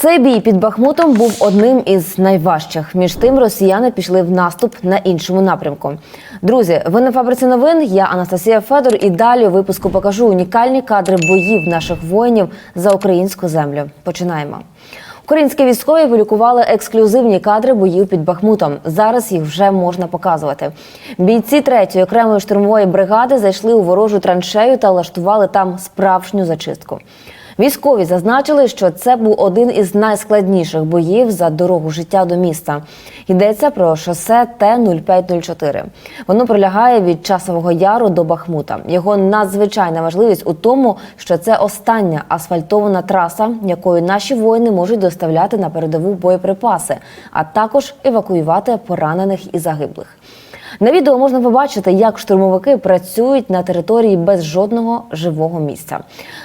Цей бій під Бахмутом був одним із найважчих. Між тим, росіяни пішли в наступ на іншому напрямку. Друзі, ви на фабриці новин. Я Анастасія Федор. І далі у випуску покажу унікальні кадри боїв наших воїнів за українську землю. Починаємо. Українські військові вилікували ексклюзивні кадри боїв під Бахмутом. Зараз їх вже можна показувати. Бійці третьої окремої штурмової бригади зайшли у ворожу траншею та влаштували там справжню зачистку. Військові зазначили, що це був один із найскладніших боїв за дорогу життя до міста. Йдеться про шосе Т-0504. Воно пролягає від часового яру до Бахмута. Його надзвичайна важливість у тому, що це остання асфальтована траса, якою наші воїни можуть доставляти на передову боєприпаси, а також евакуювати поранених і загиблих. На відео можна побачити, як штурмовики працюють на території без жодного живого місця.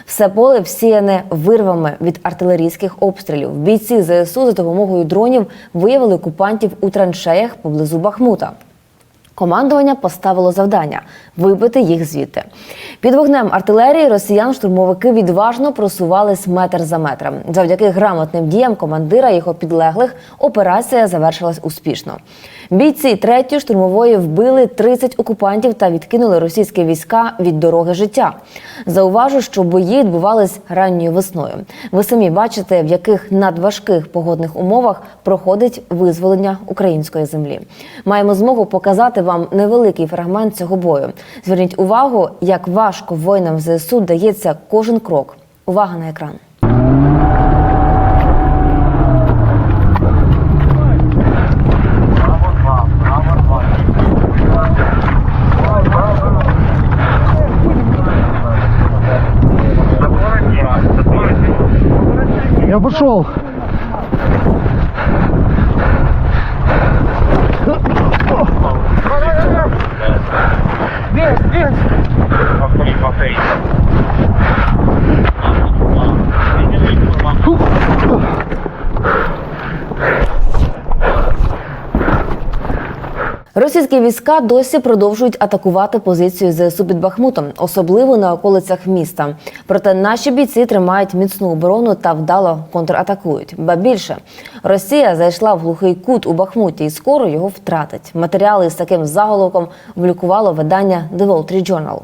Все поле всіяне вирвами від артилерійських обстрілів. Бійці ЗСУ за допомогою дронів виявили окупантів у траншеях поблизу Бахмута. Командування поставило завдання вибити їх звідти. Під вогнем артилерії росіян штурмовики відважно просувались метр за метром. Завдяки грамотним діям командира його підлеглих операція завершилась успішно. Бійці третьої штурмової вбили 30 окупантів та відкинули російські війська від дороги життя. Зауважу, що бої відбувались ранньою весною. Ви самі бачите, в яких надважких погодних умовах проходить визволення української землі. Маємо змогу показати вам невеликий фрагмент цього бою. Зверніть увагу, як важко воїнам ЗСУ дається кожен крок. Увага на екран. Я пошел. Vira, vira. Російські війська досі продовжують атакувати позицію ЗСУ під Бахмутом, особливо на околицях міста. Проте наші бійці тримають міцну оборону та вдало контратакують. Ба більше Росія зайшла в глухий кут у Бахмуті і скоро його втратить. Матеріали з таким заголовком влюкувало видання The Wall Street Journal.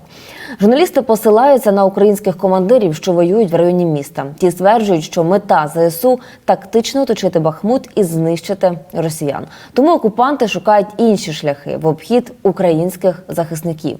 Журналісти посилаються на українських командирів, що воюють в районі міста. Ті стверджують, що мета ЗСУ тактично оточити Бахмут і знищити росіян. Тому окупанти шукають інші шляхи в обхід українських захисників.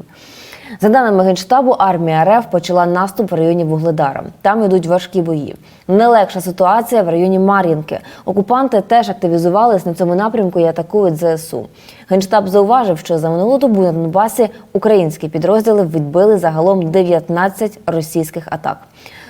За даними генштабу, армія РФ почала наступ в районі Вугледара. Там йдуть важкі бої. Нелегша ситуація в районі Мар'їнки. Окупанти теж активізувались на цьому напрямку і атакують ЗСУ. Генштаб зауважив, що за минулу добу на Донбасі українські підрозділи відбили загалом 19 російських атак.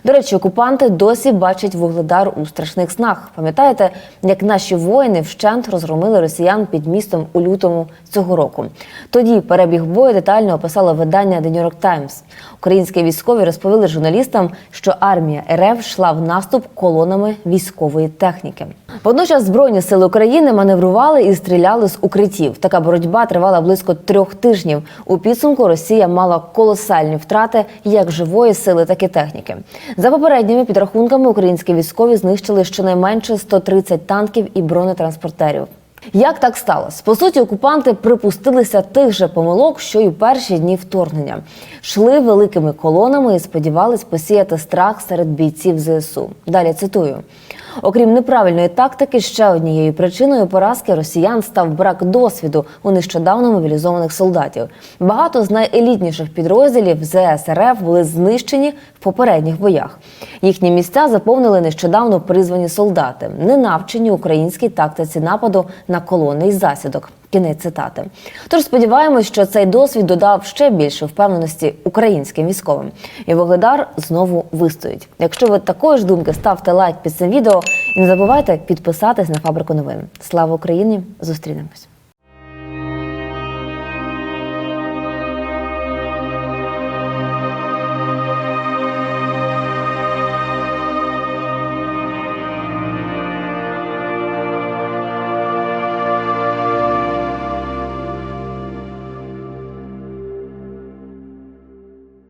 До речі, окупанти досі бачать вугледар у страшних снах. Пам'ятаєте, як наші воїни вщент розгромили росіян під містом у лютому цього року? Тоді перебіг бою детально описало видання The New York Times. Українські військові розповіли журналістам, що армія РФ йшла в наступ колонами військової техніки. Водночас збройні сили України маневрували і стріляли з укриттів. Така боротьба тривала близько трьох тижнів. У підсумку Росія мала колосальні втрати як живої сили, так і техніки. За попередніми підрахунками, українські військові знищили щонайменше 130 танків і бронетранспортерів. Як так сталося? По суті, окупанти припустилися тих же помилок, що й у перші дні вторгнення. Шли великими колонами і сподівались посіяти страх серед бійців ЗСУ. Далі цитую. Окрім неправильної тактики, ще однією причиною поразки росіян став брак досвіду у нещодавно мобілізованих солдатів. Багато з найелітніших підрозділів ЗСРФ були знищені попередніх боях. Їхні місця заповнили нещодавно призвані солдати, не навчені українській тактиці нападу на колонний засідок. Кінець цитати. Тож сподіваємось, що цей досвід додав ще більше впевненості українським військовим. І Вогледар знову вистоїть. Якщо ви такої ж думки, ставте лайк під цим відео і не забувайте підписатись на фабрику новин. Слава Україні! Зустрінемось!